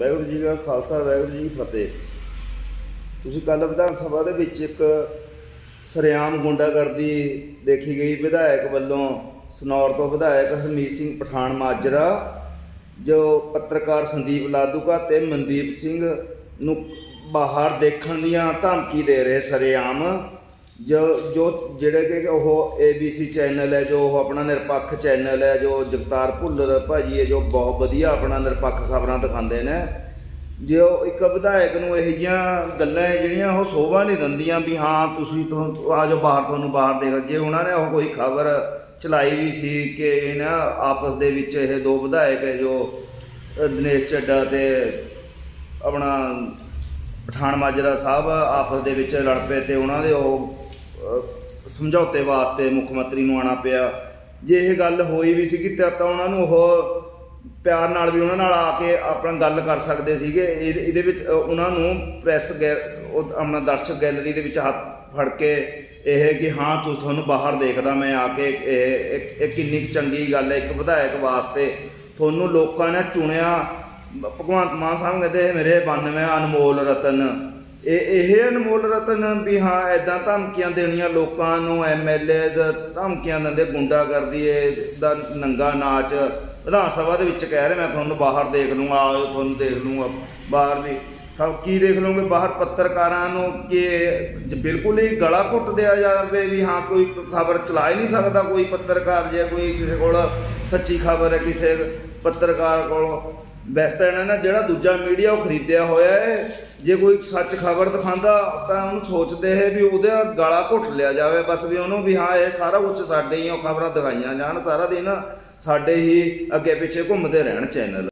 ਵਾਹਿਗੁਰੂ ਜੀ ਕਾ ਖਾਲਸਾ, ਵਾਹਿਗੁਰੂ ਜੀ ਕੀ ਫਤਿਹ। ਤੁਸੀਂ ਕੱਲ ਵਿਧਾਨ ਸਭਾ ਦੇ ਵਿੱਚ ਇੱਕ ਸਰਿਆਮ ਗੁੰਡਾਗਰਦੀ ਦੇਖੀ ਗਈ। ਵਿਧਾਇਕ ਵੱਲੋਂ ਸਨੌਰ ਤੋਂ ਵਿਧਾਇਕ ਹਰਮੀਤ ਸਿੰਘ ਪਠਾਨ ਮਾਜਰਾ, ਜੋ ਪੱਤਰਕਾਰ ਸੰਦੀਪ ਲਾਦੂਕਾ ਤੇ ਮਨਦੀਪ ਸਿੰਘ ਨੂੰ ਬਾਹਰ ਦੇਖਣ ਦੀਆਂ ਧਮਕੀ ਦੇ ਰਹੇ ਸਰਿਆਮ ਜੋ ਜੋ ਜਿਹੜੇ ਕਿ ਉਹ ABC ਚੈਨਲ ਹੈ, ਜੋ ਉਹ ਆਪਣਾ ਨਿਰਪੱਖ ਚੈਨਲ ਹੈ, ਜੋ ਜਗਤਾਰ ਭੁੱਲਰ ਭਾਜੀ ਹੈ, ਜੋ ਬਹੁਤ ਵਧੀਆ ਆਪਣਾ ਨਿਰਪੱਖ ਖਬਰਾਂ ਦਿਖਾਉਂਦੇ ਨੇ। ਜੋ ਇੱਕ ਵਿਧਾਇਕ ਨੂੰ ਇਹ ਜਿਹੀਆਂ ਗੱਲਾਂ ਹੈ ਜਿਹੜੀਆਂ ਉਹ ਸੋਭਾ ਨਹੀਂ ਦਿੰਦੀਆਂ ਵੀ ਹਾਂ, ਤੁਸੀਂ ਤੋਂ ਆ ਜਾਓ ਬਾਹਰ, ਤੁਹਾਨੂੰ ਬਾਹਰ ਦੇਖ ਜੇ ਉਹਨਾਂ ਨੇ ਉਹ ਕੋਈ ਖਬਰ ਚਲਾਈ ਵੀ ਸੀ ਕਿ ਇਹਨਾਂ ਆਪਸ ਦੇ ਵਿੱਚ ਇਹ ਦੋ ਵਿਧਾਇਕ ਹੈ, ਜੋ ਦਿਨੇਸ਼ ਚੱਡਾ ਤੇ ਆਪਣਾ ਪਠਾਨ ਮਾਜਰਾ ਸਾਹਿਬ ਆਪਸ ਦੇ ਵਿੱਚ ਲੜ ਪਏ ਤੇ ਉਹਨਾਂ ਦੇ ਉਹ ਸਮਝੌਤੇ ਵਾਸਤੇ ਮੁੱਖ ਮੰਤਰੀ ਨੂੰ ਆਣਾ ਪਿਆ। ਜੇ ਇਹ ਗੱਲ ਹੋਈ ਵੀ ਸੀਗੀ ਤਾਂ ਤਾਂ ਉਹਨਾਂ ਨੂੰ ਉਹ ਪਿਆਰ ਨਾਲ ਵੀ ਉਹਨਾਂ ਨਾਲ ਆ ਕੇ ਆਪਣਾ ਗੱਲ ਕਰ ਸਕਦੇ ਸੀਗੇ। ਇਹ- ਇਹਦੇ ਵਿੱਚ ਉਹਨਾਂ ਨੂੰ ਪ੍ਰੈਸ ਉਹ ਆਪਣਾ ਦਰਸ਼ਕ ਗੈਲਰੀ ਦੇ ਵਿੱਚ ਹੱਥ ਫੜ ਕੇ ਇਹ ਕਿ ਹਾਂ, ਤੂੰ ਤੁਹਾਨੂੰ ਬਾਹਰ ਦੇਖਦਾ, ਮੈਂ ਆ ਕੇ ਇਹ, ਇਹ- ਕਿੰਨੀ ਕੁ ਚੰਗੀ ਗੱਲ ਹੈ, ਇੱਕ ਵਿਧਾਇਕ ਵਾਸਤੇ ਤੁਹਾਨੂੰ ਲੋਕਾਂ ਨੇ ਚੁਣਿਆ। ਭਗਵੰਤ ਮਾਨ ਸਾਹਿਬ ਕਹਿੰਦੇ ਮੇਰੇ 92 ਅਨਮੋਲ ਰਤਨ ਇਹ ਇਹ ਅਨਮੋਲ ਰਤਨ ਵੀ ਹਾਂ ਐਦਾਂ ਧਮਕੀਆਂ ਦੇਣੀਆਂ ਲੋਕਾਂ ਨੂੰ ਐਮਐਲਏ ਧਮਕੀਆਂ ਦਿੰਦੇ ਗੁੰਡਾ ਕਰਦੀ ਏ ਦਾ ਨੰਗਾ ਨਾਚ। ਵਿਧਾਨ ਸਭਾ ਦੇ ਵਿੱਚ ਕਹਿ ਰਹੇ, ਮੈਂ ਤੁਹਾਨੂੰ ਬਾਹਰ ਦੇਖ ਲੂੰਗਾ, ਆਇਓ ਤੁਹਾਨੂੰ ਦੇਖ ਲੂੰਗਾ, ਬਾਹਰ ਵੀ। ਸਭ ਕੀ ਦੇਖ ਲਓਗੇ, ਬਾਹਰ ਪੱਤਰਕਾਰਾਂ ਨੂੰ ਕਿ ਬਿਲਕੁਲ ਹੀ ਗਲਾ ਘੁੱਟ ਦਿਆ ਜਾਵੇ ਵੀ ਹਾਂ, ਕੋਈ ਖਬਰ ਚਲਾ ਹੀ ਨਹੀਂ ਸਕਦਾ ਕੋਈ ਪੱਤਰਕਾਰ ਜੇ ਕੋਈ ਕਿਸੇ ਕੋਲ ਸੱਚੀ ਖਬਰ ਹੈ ਕਿਸੇ ਪੱਤਰਕਾਰ ਕੋਲ। ਵੈਸੇ ਤਾਂ ਇਹਨਾਂ ਨੇ ਜਿਹੜਾ ਦੂਜਾ ਮੀਡੀਆ ਉਹ ਖਰੀਦਿਆ ਹੋਇਆ ਹੈ ਜੇ ਕੋਈ ਸੱਚ ਖਬਰ ਦਿਖਾਉਂਦਾ ਤਾਂ ਉਹਨੂੰ ਸੋਚਦੇ ਹੈ ਵੀ ਉਹਦਾ ਗਾਲਾ ਘੁੱਟ ਲਿਆ ਜਾਵੇ ਬਸ ਵੀ ਉਹਨੂੰ ਵੀ ਹਾਂ, ਇਹ ਸਾਰਾ ਕੁਝ ਸਾਡੇ ਹੀ ਉਹ ਖਬਰਾਂ ਦਿਖਾਈਆਂ ਜਾਣ, ਸਾਰਾ ਦਿਨ ਸਾਡੇ ਹੀ ਅੱਗੇ ਪਿੱਛੇ ਘੁੰਮਦੇ ਰਹਿਣ ਚੈਨਲ